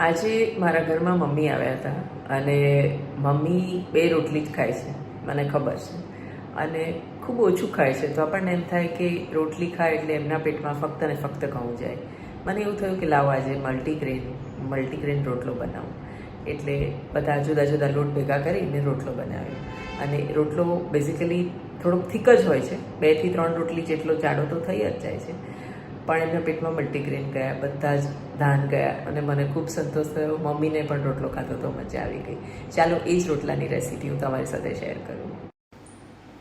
આજે મારા ઘરમાં મમ્મી આવ્યા હતા અને મમ્મી બે રોટલી જ ખાય છે, મને ખબર છે. અને ખૂબ ઓછું ખાય છે, તો આપણને એમ થાય કે રોટલી ખાય એટલે એમના પેટમાં ફક્ત ને ફક્ત ઘઉં જાય. મને એવું થયું કે લાવો આજે મલ્ટીગ્રેન મલ્ટીગ્રેન રોટલો બનાવું. એટલે બધા જુદા જુદા લોટ ભેગા કરીને રોટલો બનાવ્યો. અને રોટલો બેઝિકલી થોડોક થીક જ હોય છે બેથી ત્રણ રોટલી જેટલો જાડો તો થઈ જ જાય છે. પણ એમના પેટમાં મલ્ટીગ્રેન ગયા, બધા જ ધાન ગયા અને મને ખૂબ સંતોષ થયો. મમ્મીને પણ રોટલો ખાતો તો મજા આવી ગઈ. ચાલો, એ જ રોટલાની રેસીપી હું તમારી સાથે શેર કરું.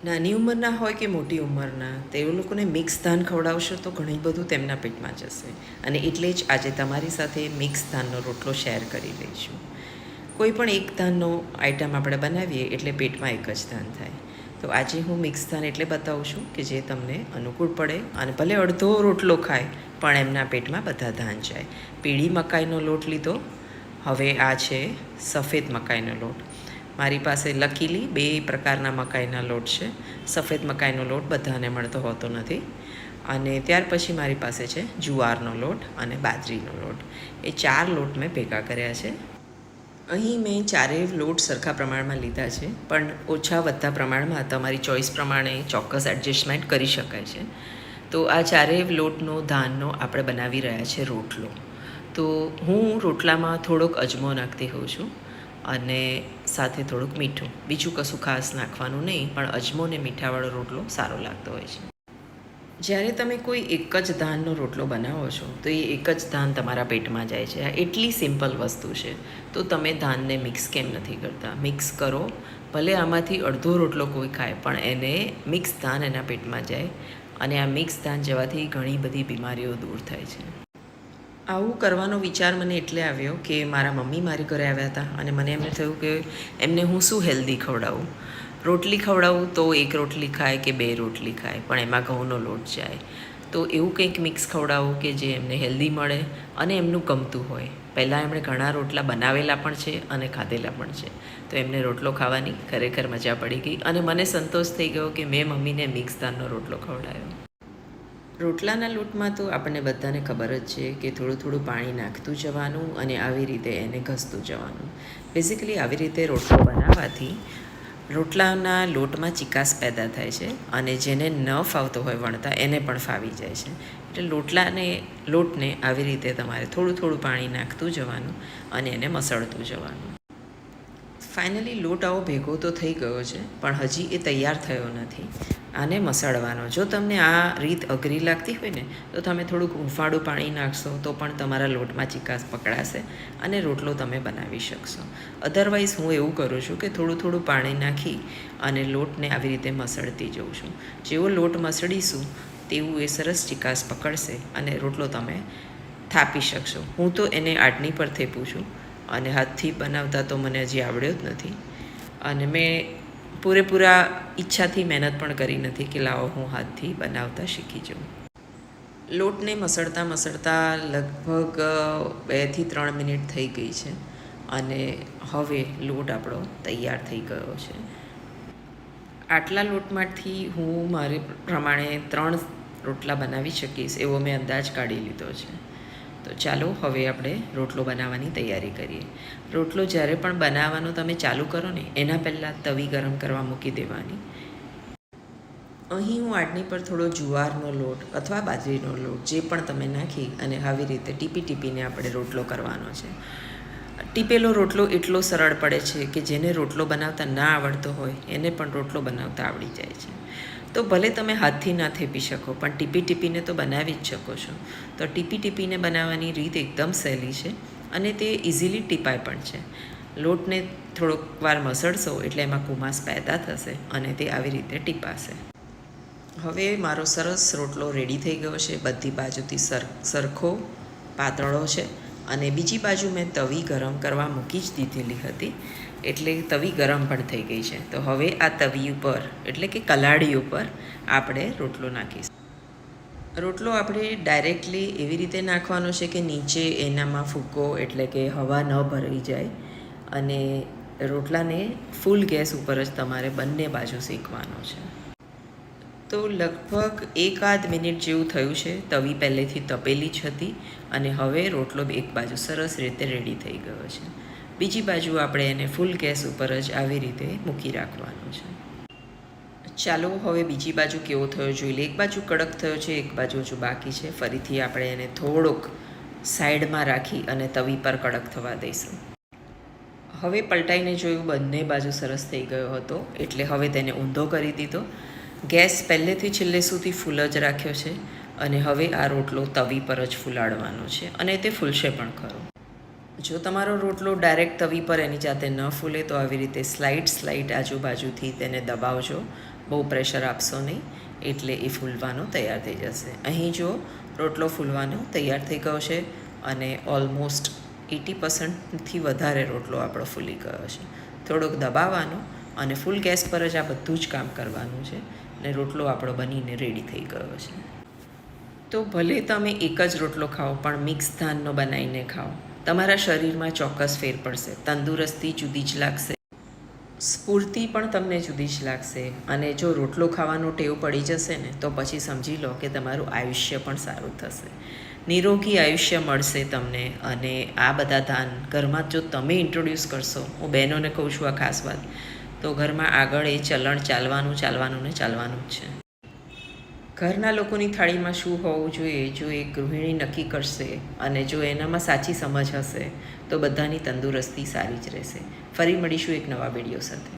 નાની ઉંમરના હોય કે મોટી ઉંમરના, તે લોકોને મિક્સ ધાન ખવડાવશો તો ઘણી બધું તેમના પેટમાં જશે અને એટલે જ આજે તમારી સાથે મિક્સ ધાનનો રોટલો શેર કરી લઈશું. કોઈ પણ એક ધાનનો આઈટમ આપણે બનાવીએ એટલે પેટમાં એક જ ધાન થાય. તો આજે હું મિક્સ ધાન એટલે બતાવું છું કે જે તમને અનુકૂળ પડે અને ભલે અડધો રોટલો ખાય, પણ એમના પેટમાં બધા ધાન જાય. પીળી મકાઈનો લોટ લીધો. હવે આ છે સફેદ મકાઈનો લોટ. મારી પાસે લકીલી બે પ્રકારના મકાઈના લોટ છે. સફેદ મકાઈનો લોટ બધાને મળતો હોતો નથી. અને ત્યાર પછી મારી પાસે છે જુવારનો લોટ અને બાજરીનો લોટ. એ ચાર લોટ મેં ભેગા કર્યા છે. અહીં મેં ચારેય લોટ સરખા પ્રમાણમાં લીધા છે, પણ ઓછા વધતા પ્રમાણમાં તમારી ચોઈસ પ્રમાણે ચોક્કસ એડજસ્ટમેન્ટ કરી શકાય છે. તો આ ચારેય લોટનો, ધાનનો આપણે બનાવી રહ્યા છે રોટલો. તો હું રોટલામાં થોડોક અજમો નાખતી હોઉં છું અને સાથે થોડુંક મીઠું. બીજું કશું ખાસ નાખવાનું નહીં, પણ અજમો ને મીઠાવાળો રોટલો સારો લાગતો હોય છે. જ્યારે તમે કોઈ એક જ ધાનનો રોટલો બનાવો છો, તો એ એક જ ધાન તમારા પેટમાં જાય છે. આ એટલી સિમ્પલ વસ્તુ છે. તો તમે ધાનને મિક્સ કેમ નથી કરતા? મિક્સ કરો. ભલે આમાંથી અડધો રોટલો કોઈ ખાય, પણ એને મિક્સ ધાન એના પેટમાં જાય અને આ મિક્સ ધાન જવાથી ઘણી બધી બીમારીઓ દૂર થાય છે. આવું કરવાનો વિચાર મને એટલે આવ્યો કે મારા મમ્મી મારી ઘરે આવ્યા હતા અને મને એમને થયું કે એમને હું શું હેલ્ધી ખવડાવું? રોટલી ખવડાવું તો એક રોટલી ખાય કે બે રોટલી ખાય, પણ એમાં ઘઉંનો લોટ જાય. તો એવું કંઈક મિક્સ ખવડાવું કે જે એમને હેલ્ધી મળે અને એમનું ગમતું હોય. પહેલાં એમણે ઘણા રોટલા બનાવેલા પણ છે અને ખાધેલા પણ છે. તો એમને રોટલો ખાવાની ખરેખર મજા પડી ગઈ અને મને સંતોષ થઈ ગયો કે મેં મમ્મીને મિક્સ દાળનો રોટલો ખવડાવ્યો. રોટલાના લોટમાં તો આપણને બધાને ખબર જ છે કે થોડું થોડું પાણી નાખતું જવાનું અને આવી રીતે એને ઘસતું જવાનું. બેઝિકલી આવી રીતે રોટલો બનાવવાથી રોટલાના લોટમાં ચિકાસ પેદા થાય છે અને જેને ન ફાવતો હોય વણતા એને પણ ફાવી જાય છે. એટલે લોટલાને, લોટને આવી રીતે તમારે થોડું થોડું પાણી નાખતું જવાનું અને એને મસળતું જવાનું. ફાઇનલી લોટ આવો ભેગો તો થઈ ગયો છે, પણ હજી એ તૈયાર થયો નથી. આને મસાડવાનો. જો તમને આ રીત અઘરી લાગતી હોય ને, તો તમે થોડુંક હૂંફાળું પાણી નાખશો, તો પણ તમારા લોટમાં ચિકાસ પકડાશે અને રોટલો તમે બનાવી શકશો. અધરવાઇઝ હું એવું કરું છું કે થોડું થોડું પાણી નાખી અને લોટને આવી રીતે મસળતી જઉં છું. જેવો લોટ મસળીશું, તેવું એ સરસ ચિકાસ પકડશે અને રોટલો તમે થાપી શકશો. હું તો એને આટની પર થેપું છું અને હાથથી બનાવતા તો મને હજી આવડ્યો જ નથી. અને મેં પૂરેપૂરા ઈચ્છાથી મહેનત પણ કરી નથી કે લાવો હું હાથથી બનાવતા શીખી જાઉં. લોટને મસળતા મસળતા લગભગ બેથી ત્રણ મિનિટ થઈ ગઈ છે અને હવે લોટ આપણો તૈયાર થઈ ગયો છે. આટલા લોટમાંથી હું મારે પ્રમાણે ત્રણ રોટલા બનાવી શકીશ એવો મેં અંદાજ કાઢી લીધો છે. તો ચાલો હવે આપણે રોટલો બનાવવાની તૈયારી કરીએ. રોટલો જ્યારે પણ બનાવવાનો તમે ચાલુ કરો ને, એના પહેલાં તવી ગરમ કરવા મૂકી દેવાની. અહીં હું આટની પર થોડો જુવારનો લોટ અથવા બાજરીનો લોટ જે પણ તમે નાખી અને આવી રીતે ટીપી ટીપીને આપણે રોટલો કરવાનો છે. ટીપેલો રોટલો એટલો સરળ પડે છે કે જેને રોટલો બનાવતા ના આવડતો હોય, એને પણ રોટલો બનાવતા આવડી જાય છે. તો ભલે તમે હાથથી ના થેપી શકો, પણ ટીપી ટીપીને તો બનાવી જ શકો છો. તો ટીપી ટીપીને બનાવવાની રીત એકદમ સહેલી છે અને તે ઇઝીલી ટીપાય પણ છે. લોટને થોડોક વાર મસળશો એટલે એમાં કુમાસ પેદા થશે અને તે આવી રીતે ટીપાશે. હવે મારો સરસ રોટલો રેડી થઈ ગયો છે. બધી બાજુથી સર, સરખો પાતળો છે. અને બીજી બાજુ મેં તવી ગરમ કરવા મૂકી જ દીધેલી હતી. એટલે તવી ગરમ પણ થઈ ગઈ છે. તો હવે આ તવી ઉપર, એટલે કે કલાડી ઉપર, આપણે રોટલો નાખીશું. રોટલો આપણે ડાયરેક્ટલી એવી રીતે નાખવાનો છે કે નીચે એનામાં ફૂકો, એટલે કે હવા ન ભરાઈ જાય. અને રોટલાને ફૂલ ગેસ ઉપર જ તમારે બંને બાજુ શેકવાનો છે. તો લગભગ એકાદ મિનિટ જેવું થયું છે. તવી પહેલેથી તપેલી જ હતી અને હવે રોટલો એક બાજુ સરસ રીતે રેડી થઈ ગયો છે. બીજી બાજુ આપણે એને ફૂલ ગેસ ઉપર જ આવી રીતે મૂકી રાખવાનું છે. ચાલો હવે બીજી બાજુ કેવો થયો જોઈ લે એક બાજુ કડક થયો છે, એક બાજુ હજુ બાકી છે. ફરીથી આપણે એને થોડોક સાઈડમાં રાખી અને તવી પર કડક થવા દઈશું. હવે પલટાઈને જોયું બંને બાજુ સરસ થઈ ગયો હતો. એટલે હવે તેને ઊંધો કરી દીધો. ગેસ પહેલેથી છેલ્લે સુધી ફૂલ જ રાખ્યો છે અને હવે આ રોટલો તવી પર જ ફૂલાડવાનો છે અને તે ફૂલશે પણ ખરો. જો તમારો રોટલો ડાયરેક્ટ તવી પર એની જાતે ન ફૂલે તો આવી રીતે સ્લાઇડ સ્લાઇડ આજુબાજુથી તેને દબાવજો. બહુ પ્રેશર આપશો નહીં, એટલે એ ફૂલવાનો તૈયાર થઈ જશે. અહીં જો રોટલો ફૂલવાનો તૈયાર થઈ ગયો છે અને ઓલમોસ્ટ એટી પર્સન્ટથી વધારે રોટલો આપણો ફૂલી ગયો છે. થોડોક દબાવવાનો અને ફૂલ ગેસ પર જ આ બધું જ કામ કરવાનું છે. અને રોટલો આપણો બનીને રેડી થઈ ગયો છે. તો ભલે તમે એક જ રોટલો ખાઓ, પણ મિક્સ ધાનનો બનાવીને ખાઓ. તમારા શરીરમાં ચોક્કસ ફેર પડશે. તંદુરસ્તી જુદી જ લાગશે. સ્ફૂર્તિ પણ તમને જુદી જ લાગશે. અને જો રોટલો ખાવાનો ટેવ પડી જશે ને, તો પછી સમજી લો કે તમારું આયુષ્ય પણ સારું થશે. નિરોગી આયુષ્ય મળશે તમને. અને આ બધા ધાન ઘરમાં જો તમે ઇન્ટ્રોડ્યુસ કરશો, હું બહેનોને કહું છું આ ખાસ વાત. તો ઘરમાં આગળ એ ચલણ ચાલવાનું ચાલવાનું ને ચાલવાનું જ છે. ઘરના લોકોની થાળીમાં શું હોવું જોઈએ? જો એ ગૃહિણી નક્કી કરશે અને જો એનામાં સાચી સમજ હશે, તો બધાની તંદુરસ્તી સારી જ રહેશે. ફરી મળીશું એક નવા વીડિયો સાથે.